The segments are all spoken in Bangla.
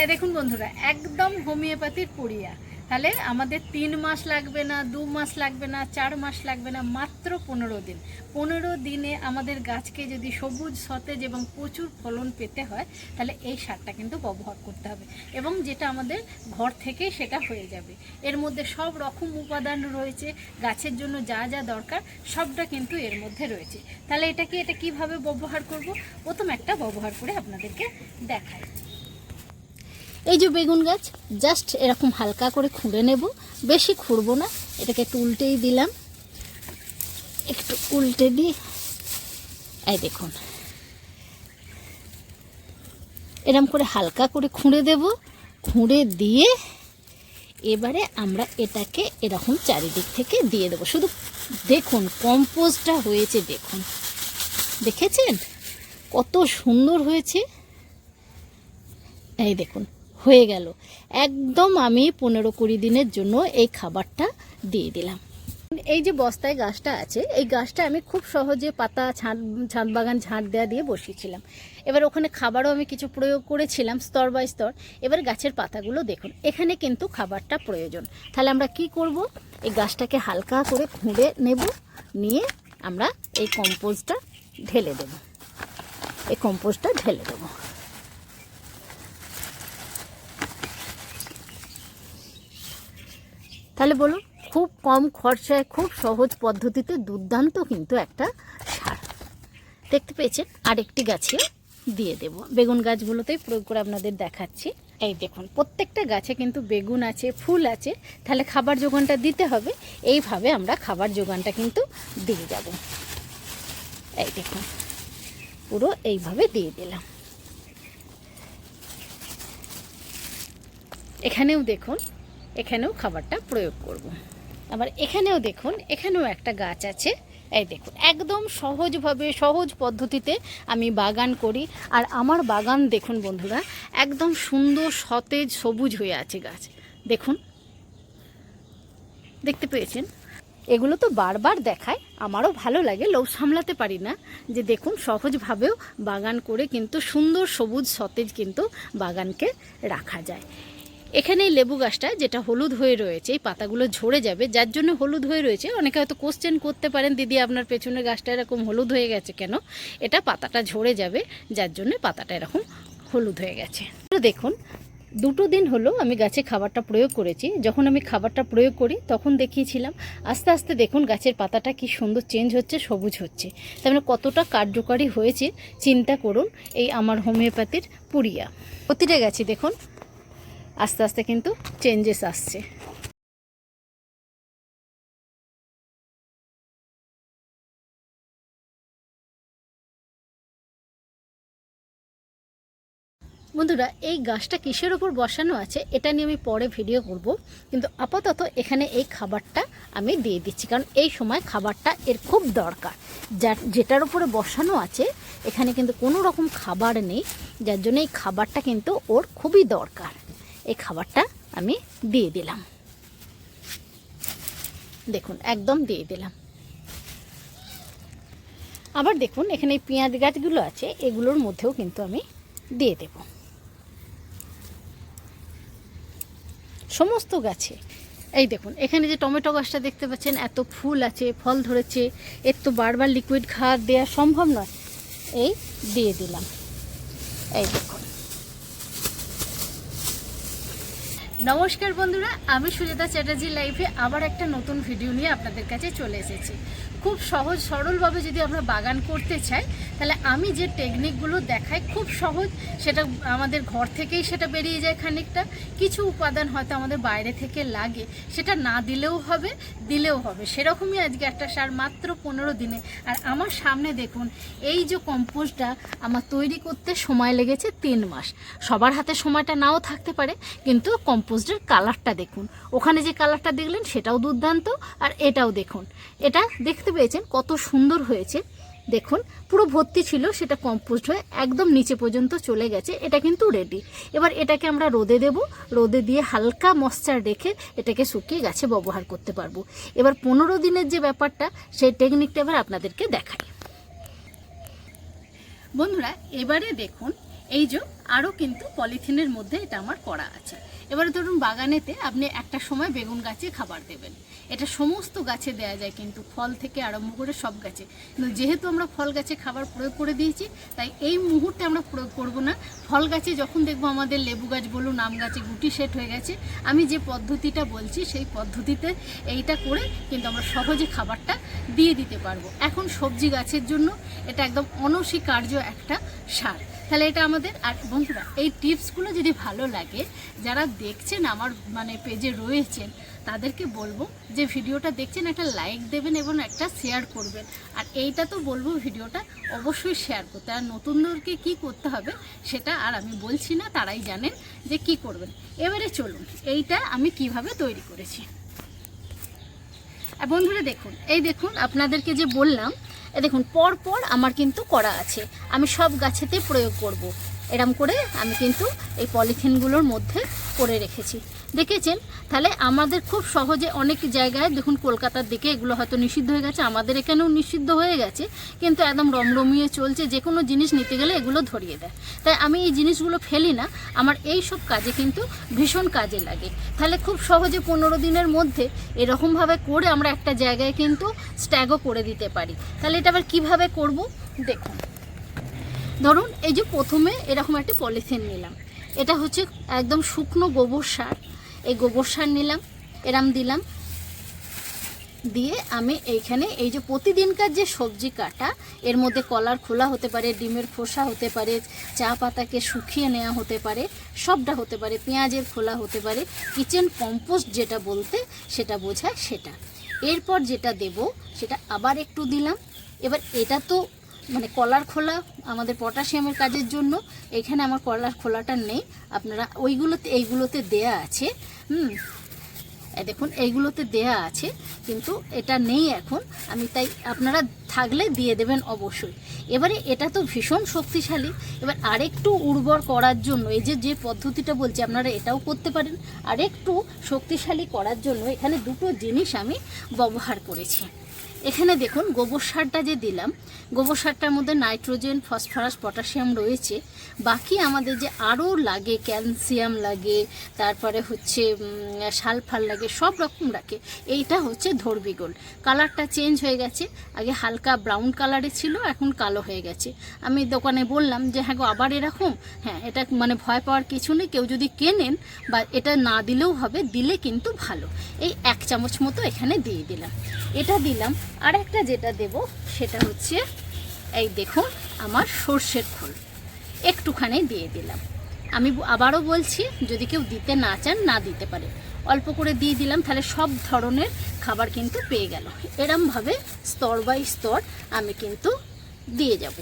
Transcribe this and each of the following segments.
এ, দেখুন বন্ধুরা, একদম হোমিওপ্যাথির পুড়িয়া। তাহলে আমাদের তিন মাস লাগবে না, দু মাস লাগবে না, চার মাস লাগবে না, মাত্র পনেরো দিন। পনেরো দিনে আমাদের গাছকে যদি সবুজ, সতেজ এবং প্রচুর ফলন পেতে হয়, তাহলে এই সারটা কিন্তু ব্যবহার করতে হবে। এবং যেটা আমাদের ঘর থেকেই সেটা হয়ে যাবে। এর মধ্যে সব রকম উপাদান রয়েছে, গাছের জন্য যা যা দরকার, সবটা কিন্তু এর মধ্যে রয়েছে। তাহলে এটাকে এটা কীভাবে ব্যবহার করব? প্রথম একটা ব্যবহার করে আপনাদেরকে দেখাই। এই যে বেগুন গাছ জাস্ট এরকম হালকা করে খুঁড়ে নেব। বেশি খুঁড়বো না, এটাকে একটু উল্টেই দিলাম। একটু উল্টে দিই এই দেখুন। এরম করে হালকা করে খুঁড়ে দেব। খুঁড়ে দিয়ে এবারে আমরা এটাকে এরকম চারিদিক থেকে দিয়ে দেবো। শুধু দেখুন, কম্পোস্টটা হয়েছে, দেখুন। দেখেছেন? কত সুন্দর হয়েছে। এই দেখুন। হয়ে গেল। একদম আমি পনেরো কুড়ি দিনের জন্য এই খাবারটা দিয়ে দিলাম। এই যে বস্তায় গাছটা আছে, এই গাছটা আমি খুব সহজে পাতা, ছাদ ছাদ বাগান ঝাঁট দেওয়া দিয়ে বসিয়েছিলাম। এবার ওখানে খাবারও আমি কিছু প্রয়োগ করেছিলাম স্তর বাই স্তর। এবার গাছের পাতাগুলো দেখুন, এখানে কিন্তু খাবারটা প্রয়োজন। তাহলে আমরা কি করব? এই গাছটাকে হালকা করে খুঁড়ে নেব, নিয়ে আমরা এই কম্পোস্টটা ঢেলে দেব। এই কম্পোস্টটা ঢেলে দেবো। তাহলে বলুন, খুব কম খরচায়, খুব সহজ পদ্ধতিতে দুর্দান্ত কিন্তু একটা সার। দেখতে পেয়েছেন, আরেকটি গাছে দিয়ে দেব। বেগুন গাছগুলোতেই প্রয়োগ করে আপনাদের দেখাচ্ছি। এই দেখুন, প্রত্যেকটা গাছে কিন্তু বেগুন আছে, ফুল আছে, তাহলে খাবার যোগানটা দিতে হবে। এইভাবে আমরা খাবার যোগানটা কিন্তু দিয়ে যাব। এই দেখুন, পুরো এইভাবে দিয়ে দিলাম। এখানেও দেখুন এখানেও খাবারটা প্রয়োগ করব। আবার এখানেও দেখুন, এখানেও একটা গাছ আছে। এই দেখুন, একদম সহজভাবে, সহজ পদ্ধতিতে আমি বাগান করি। আর আমার বাগান দেখুন বন্ধুরা, একদম সুন্দর সতেজ সবুজ হয়ে আছে গাছ। দেখুন, দেখতে পেয়েছেন? এগুলো তো বারবার দেখায়, আমারও ভালো লাগে, লোভ সামলাতে পারি না। যে দেখুন, সহজভাবেও বাগান করে কিন্তু সুন্দর সবুজ সতেজ কিন্তু বাগানকে রাখা যায়। এখানে লেবু গাছটা যেটা হলুদ হয়ে রয়েছে, এই পাতাগুলো ঝরে যাবে, যার জন্য হলুদ হয়ে রয়েছে। অনেকে হয়তো কোশ্চেন করতে পারেন, দিদি, আপনার পেছনের গাছটা এরকম হলুদ হয়ে গেছে কেন? এটা পাতাটা ঝরে যাবে, যার জন্য পাতাটা এরকম হলুদ হয়ে গেছে। দেখুন, দুটো দিন হলো আমি গাছে খাবারটা প্রয়োগ করেছি। যখন আমি খাবারটা প্রয়োগ করি, তখন দেখিয়েছিলাম, আস্তে আস্তে দেখুন গাছের পাতাটা কি সুন্দর চেঞ্জ হচ্ছে, সবুজ হচ্ছে। তার মানে কতটা কার্যকারী হয়েছে, চিন্তা করুন, এই আমার হোমিওপ্যাথির পুরিয়া প্রতিটা গাছে দেখুন আস্তে আস্তে কিন্তু চেঞ্জেস আসছে। বন্ধুরা, এই গাছটা কিসের ওপর বসানো আছে, এটা নিয়ে আমি পরে ভিডিও করব। কিন্তু আপাতত এখানে এই খাবারটা আমি দিয়ে দিচ্ছি, কারণ এই সময় খাবারটা এর খুব দরকার। যা যেটার উপরে বসানো আছে, এখানে কিন্তু কোনো রকম খাবার নেই, যার জন্য এই খাবারটা কিন্তু ওর খুবই দরকার। এই খাবারটা আমি দিয়ে দিলাম। দেখুন, একদম দিয়ে দিলাম। আবার দেখুন, এখানে পেঁয়াজ গাছগুলো আছে, এগুলোর মধ্যেও কিন্তু আমি দিয়ে দেব। সমস্ত গাছে, এই দেখুন, এখানে যে টমেটো গাছটা দেখতে পাচ্ছেন, এত ফুল আছে, ফল ধরেছে, এর তো বারবার লিকুইড খাবার দেওয়া সম্ভব নয়। এই দিয়ে দিলাম। এই দেখুন নমস্কার বন্ধুরা, আমি সুজাতা চ্যাটার্জি লাইফে আবার একটা নতুন ভিডিও নিয়ে আপনাদের কাছে চলে এসেছি। খুব সহজ, সরলভাবে যদি আমরা বাগান করতে চাই, তাহলে আমি যে টেকনিকগুলো দেখাই খুব সহজ। সেটা আমাদের ঘর থেকেই সেটা বেরিয়ে যায় খানিকটা। কিছু উপাদান হয়তো আমাদের বাইরে থেকে লাগে, সেটা না দিলেও হবে দিলেও হবে। সেরকমই আজকে একটা সার মাত্র পনেরো দিনে। আর আমার সামনে দেখুন, এই যে কম্পোস্টটা আমার তৈরি করতে সময় লেগেছে তিন মাস। সবার হাতে সময়টা নাও থাকতে পারে, কিন্তু কম্পোস্টের কালারটা দেখুন। ওখানে যে কালারটা দেখলেন, সেটাও দুর্দান্ত। আর এটাও দেখুন। এটা দেখতে পেয়েছেন, কত সুন্দর হয়েছে। দেখুন, পুরো ভর্তি ছিল, সেটা কম্পোস্ট হয়ে একদম নিচে পর্যন্ত চলে গেছে, এটা কিন্তু রেডি এবার এটাকে আমরা রোদে দেব, রোদে দিয়ে হালকা মশ্চার রেখে এটাকে শুকিয়ে গাছে ব্যবহার করতে পারব। এবার পনেরো দিনের যে ব্যাপারটা, সেই টেকনিকটা এবার আপনাদেরকে দেখাই। বন্ধুরা, এবারে দেখুন এই যে আরও কিন্তু পলিথিনের মধ্যে এটা আমার করা আছে। এবারে ধরুন বাগানেতে আপনি একটা সময় বেগুন গাছে খাবার দেবেন। এটা সমস্ত গাছে দেয়া যায় কিন্তু ফল থেকে আরম্ভ করে সব গাছে। কিন্তু যেহেতু আমরা ফল গাছে খাবার প্রয়োগ করে দিয়েছি, তাই এই মুহূর্তে আমরা প্রয়োগ করব না। ফল গাছে যখন দেখব আমাদের লেবু গাছ বলুন, আম গাছে গুটি সেট হয়ে গেছে, আমি যে পদ্ধতিটা বলছি সেই পদ্ধতিতে এইটা করে কিন্তু আমরা সহজে খাবারটা দিয়ে দিতে পারব। এখন সবজি গাছের জন্য এটা একদম অনস্বীকার্য একটা সার। তাহলে এটা আমাদের, আর বন্ধুরা, এই টিপসগুলো যদি ভালো লাগে, যারা দেখছেন আমার মানে পেজে রয়েছেন, তাদেরকে বলব যে ভিডিওটা দেখছেন, একটা লাইক দেবেন এবং একটা শেয়ার করবেন। আর এইটা তো বলব ভিডিওটা অবশ্যই শেয়ার করতে। আর নতুনদেরকে কি করতে হবে, সেটা আর আমি বলছি না, তারাই জানেন যে কি করবেন। এবারে চলুন, এইটা আমি কীভাবে তৈরি করেছি। বন্ধুরা, দেখুন, এই দেখুন, আপনাদেরকে যে বললাম এ দেখুন পর পর আমার কিন্তু করা আছে আমি সব গাছেতে প্রয়োগ করব। এরম করে আমি কিন্তু এই পলিথিনগুলোর মধ্যে করে রেখেছি দেখেছেন? তাহলে আমাদের খুব সহজে অনেক জায়গায় দেখুন কলকাতার দিকে এগুলো হয়তো নিষিদ্ধ হয়ে গেছে, আমাদের এখানেও নিষিদ্ধ হয়ে গেছে, কিন্তু একদম রমরমিয়ে চলছে, যে কোনো জিনিস নিতে গেলে এগুলো ধরিয়ে দেয়। তাই আমি এই জিনিসগুলো ফেলি না, আমার এই সব কাজে কিন্তু ভীষণ কাজে লাগে। তাহলে খুব সহজে পনেরো দিনের মধ্যে এরকমভাবে করে আমরা একটা জায়গায় কিন্তু স্ট্যাগও করে দিতে পারি। তাহলে এটা আবার কীভাবে করব? দেখুন। ধরুন এই যে প্রথমে এরকম একটা পলিথিন নিলাম। এটা হচ্ছে একদম শুকনো গোবর সার এই গোবর সার নিলাম, এরাম দিলাম। দিয়ে আমি এইখানে এই যে প্রতিদিনকার যে সবজি কাটা, এর মধ্যে কলার খোলা হতে পারে, ডিমের খোসা হতে পারে, চা পাতাকে শুকিয়ে নেওয়া হতে পারে, সবটা হতে পারে, পেঁয়াজের খোলা হতে পারে, কিচেন কম্পোস্ট যেটা বলতে সেটা বোঝায় সেটা। এরপর যেটা দেব, সেটা আবার একটু দিলাম। এবার এটা তো মানে কলার খোলা আমাদের পটাশিয়ামের কাজের জন্য, এখানে আমার কলার খোলাটা নেই। আপনারা ওইগুলোতে, এইগুলোতে দেয়া আছে। হুম দেখুন, এইগুলোতে দেয়া আছে, কিন্তু এটা নেই এখন। আমি তাই, আপনারা থাকলে দিয়ে দেবেন অবশ্যই। এবারে এটা তো ভীষণ শক্তিশালী। এবার আরেকটু উর্বর করার জন্য, এই যে যে পদ্ধতিটা বলছি, আপনারা এটাও করতে পারেন। আরেকটু শক্তিশালী করার জন্য এখানে দুটো জিনিস আমি ব্যবহার করেছি। এখানে দেখুন গোবর সারটা যে দিলাম, গোবর সারটার মধ্যে নাইট্রোজেন, ফসফরাস, পটাশিয়াম রয়েছে। বাকি আমাদের যে আরও লাগে, ক্যালসিয়াম লাগে, তারপরে হচ্ছে সালফার লাগে, সব রকম রাখে এইটা হচ্ছে ধর্বিগোল। কালারটা চেঞ্জ হয়ে গেছে। আগে হালকা ব্রাউন কালারে ছিল, এখন কালো হয়ে গেছে। আমি দোকানে বললাম যে হ্যাঁ গো, আবার এরকম? হ্যাঁ এটা মানে ভয় পাওয়ার কিছু নেই। কেউ যদি কেনেন, বা এটা না দিলেও হবে, দিলে কিন্তু ভালো। এই এক চামচ মতো এখানে দিয়ে দিলাম। এটা দিলাম আর একটা যেটা দেব, সেটা হচ্ছে, এই দেখুন, আমার সর্ষের খোল। একটুখানি দিয়ে দিলাম। আমি আবারও বলছি, যদি কেউ দিতে না চান, না দিতে পারে। অল্প করে দিয়ে দিলাম, তাহলে সব ধরনের খাবার কিন্তু পেয়ে গেল। এরমভাবে স্তর বাই স্তর আমি কিন্তু দিয়ে যাব।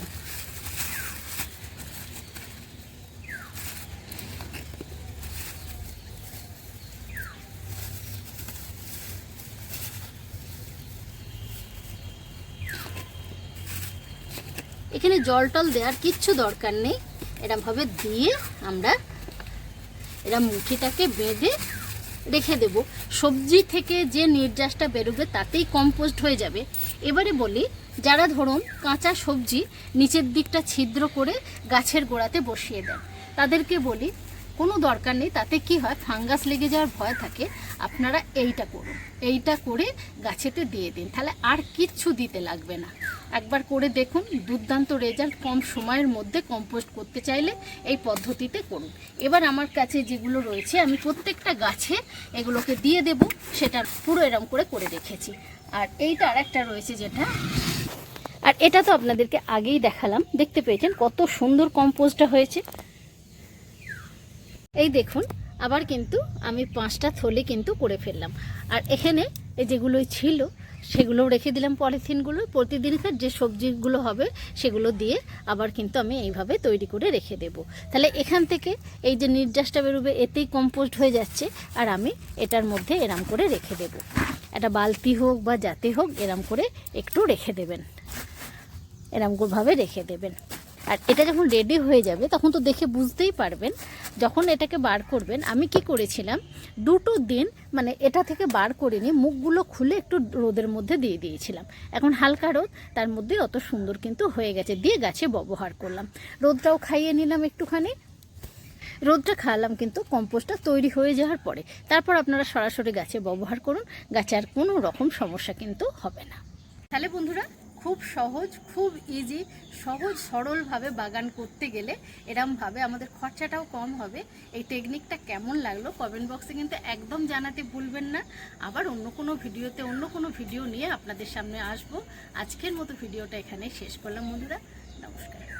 এখানে জল টল দেওয়ার কিচ্ছু দরকার নেই। এরমভাবে দিয়ে আমরা এরা মুঠিটাকে বেঁধে রেখে দেব। সবজি থেকে যে নির্যাসটা বেরোবে তাতেই কম্পোস্ট হয়ে যাবে। এবারে বলি, যারা ধরুন কাঁচা সবজি নিচের দিকটা ছিদ্র করে গাছের গোড়াতে বসিয়ে দেন, তাদেরকে বলি, কোনো দরকার নেই, তাতে কি হয়, ফাঙ্গাস লেগে যাওয়ার ভয় থাকে, আপনারা এইটা করুন, এইটা করে গাছেতে দিয়ে দিন, তাহলে আর কিচ্ছু দিতে লাগবে না। একবার করে দেখুন, দুর্দান্ত রেজাল্ট কম সময়ের মধ্যে কম্পোস্ট করতে চাইলে এই পদ্ধতিতে করুন। এবার আমার কাছে যেগুলো রয়েছে, আমি প্রত্যেকটা গাছে এগুলোকে দিয়ে দেব, সেটা পুরো এরম করে করে রেখেছি। আর এইটা আর একটা রয়েছে যেটা, আর এটা তো আপনাদেরকে আগেই দেখালাম, দেখতে পেয়েছেন কত সুন্দর কম্পোস্টটা হয়েছে। এই দেখুন, আবার কিন্তু আমি পাঁচটা থলে কিন্তু করে ফেললাম। আর এখানে এই যেগুলোই ছিল সেগুলো রেখে দিলাম পলিথিনগুলো। প্রতিদিনকার যে সবজিগুলো হবে, সেগুলো দিয়ে আবার কিন্তু আমি এইভাবে তৈরি করে রেখে দেব। তাহলে এখান থেকে এই যে নির্যাসটা বেরোবে, এতেই কম্পোস্ট হয়ে যাচ্ছে, আর আমি এটার মধ্যে এরাম করে রেখে দেব। একটা বালতি হোক বা যাতে হোক, এরাম করে একটু রেখে দেবেন। এরকমভাবে রেখে দেবেন। আর এটা যখন রেডি হয়ে যাবে, তখন তো দেখে বুঝতেই পারবেন, যখন এটাকে বার করবেন, আমি কি করেছিলাম, দুটো দিন মানে এটা থেকে বার করে নিয়ে মুখগুলো খুলে একটু রোদের মধ্যে দিয়ে দিয়েছিলাম। এখন হালকা রোদ, তার মধ্যে অত সুন্দর কিন্তু হয়ে গেছে, দিয়ে গাছে ব্যবহার করলাম। রোদটাও খাইয়ে নিলাম একটুখানি। রোদটা খাওয়ালাম কিন্তু কম্পোস্টটা তৈরি হয়ে যাওয়ার পরে। তারপর আপনারা সরাসরি গাছে ব্যবহার করুন, গাছে আর কোনো রকম সমস্যা কিন্তু হবে না। তাহলে বন্ধুরা খুব সহজ, খুব ইজি সহজ, সরলভাবে বাগান করতে গেলে এরমভাবে আমাদের খরচাটাও কম হবে। এই টেকনিকটা কেমন লাগল কমেন্ট বক্সে কিন্তু একদম জানাতে ভুলবেন না। আবার অন্য কোনো ভিডিওতে, অন্য কোনো ভিডিও নিয়ে আপনাদের সামনে আসব। আজকের মতো ভিডিওটা এখানে শেষ করলাম বন্ধুরা। নমস্কার।